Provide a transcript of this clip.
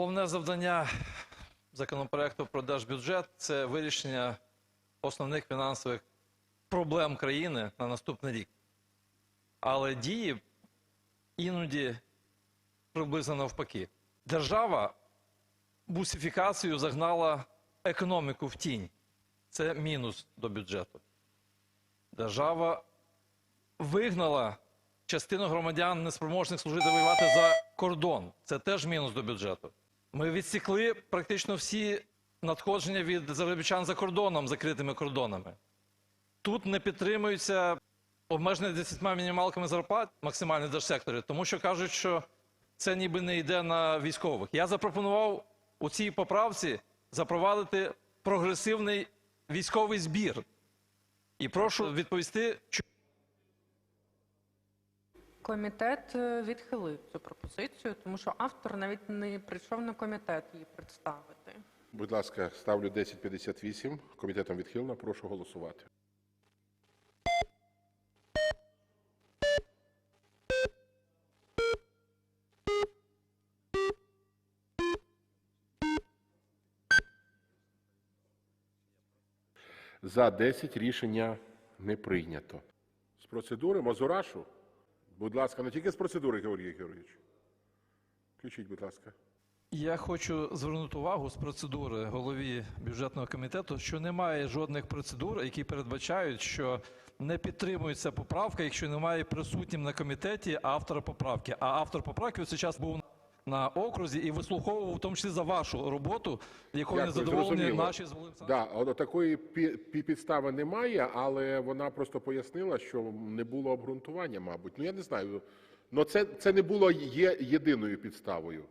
Головне завдання законопроекту про держбюджет це вирішення основних фінансових проблем країни на наступний рік. Але дії іноді приблизно навпаки. Держава бусифікацію загнала економіку в тінь. Це мінус до бюджету. Держава вигнала частину громадян неспроможних служити воювати за кордон. Це теж мінус до бюджету. Ми відсікли практично всі надходження від заробітчан за кордоном, закритими кордонами. Тут не підтримується обмеження 10 мінімалками зарплат максимально в держсекторі, тому що кажуть, що це ніби не йде на військових. Я запропонував у цій поправці запровадити прогресивний військовий збір. І прошу відповісти, Комітет е, відхилив цю пропозицію, тому що автор навіть не прийшов на комітет її представити. Будь ласка, ставлю 1058. Комітетом відхилено. Прошу голосувати. За 10 рішення не прийнято. З процедури Мазурашу? Будь ласка, не тільки з процедури, Георгій Георгійович. Включіть, будь ласка. Я хочу звернути увагу з процедури голові бюджетного комітету, що немає жодних процедур, які передбачають, що не підтримується поправка, якщо немає присутнім на комітеті автора поправки. А автор поправки ось час був на окрузі і вислуховував в тому числі за вашу роботу, якою не задоволені наші з Да, такої пі- пі- підстави немає, але вона просто пояснила, що не було обґрунтування, мабуть. Ну я не знаю. Ну це, це не було є єдиною підставою.